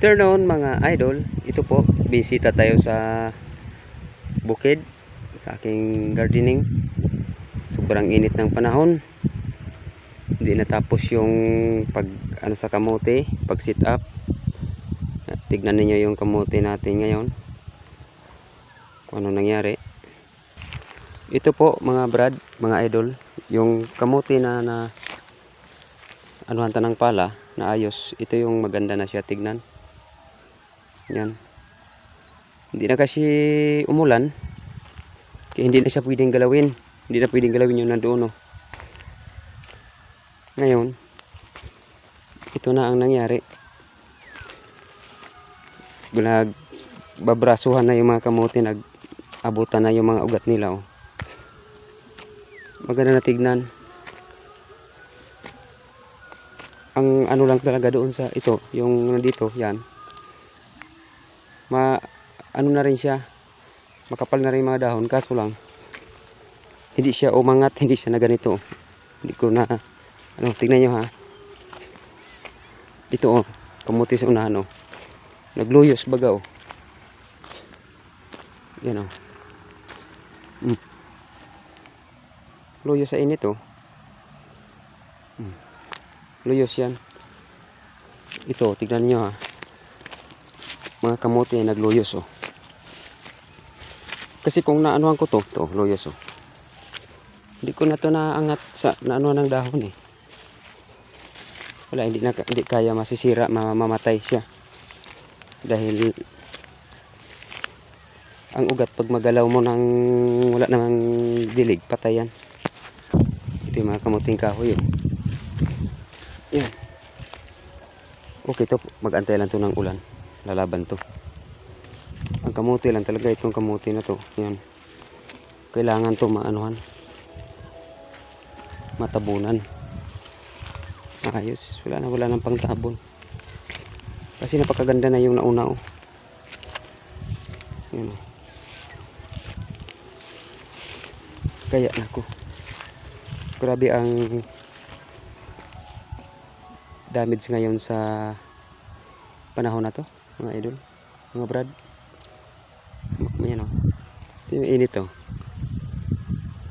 afternoon mga idol. Ito po, bisita tayo sa bukid sa aking gardening. Sobrang init ng panahon. Hindi natapos yung pag ano sa kamote, pag sit up. Tignan ninyo yung kamote natin ngayon. Kung ano nangyari. Ito po mga brad, mga idol, yung kamote na na anuhan ng pala na ayos. Ito yung maganda na siya tignan. Yan. Hindi na kasi umulan. Kaya hindi na siya pwedeng galawin. Hindi na pwedeng galawin yung nandoon. Oh. Ngayon, ito na ang nangyari. Nag babrasuhan na yung mga kamote, nag abutan na yung mga ugat nila. Oh. Maganda na tignan. Ang ano lang talaga doon sa ito, yung nandito, yan ma ano na rin siya? Makapal na rin mga dahon kaso lang hindi siya umangat hindi siya na ganito. Hindi ko na ano tignan nyo ha? Ito oh kamuti sa unahan oh. Nagluyos baga yan oh. Mm. luyos sa init oh. Mm. luyos yan ito tignan nyo ha mga kamote ay nagluyos oh. Kasi kung naanuhan ko to, to luyos oh. Hindi ko na to naangat sa naanuhan ng dahon eh. Wala hindi na hindi kaya masisira, mamamatay siya. Dahil ang ugat pag magalaw mo ng wala namang dilig, patayan. Ito yung mga kamuting kahoy oh. Yan. Okay to, mag-antay lang to ng ulan lalaban to. Ang kamuti lang talaga itong kamuti na to. Yan. Kailangan to maanuhan. Matabunan. Ayos. Wala na wala nang pangtabon. Kasi napakaganda na yung nauna oh. Yun oh. Kaya nako grabe ang damage ngayon sa panahon na to mga idol mga brad. Yan o ito yung init o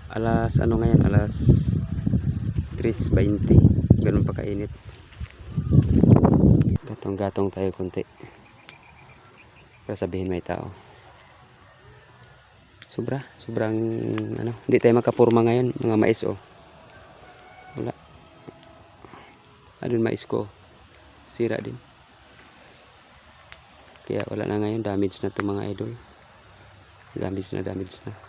alas ano ngayon alas 3.20 ganun pa kainit. Gatong gatong tayo konti. Para sabihin may tao. Sobra sobrang ano hindi tayo makapurma ngayon mga mais o wala. Adun mais ko sira din kaya wala na ngayon damage na to mga idol. Damage na damage na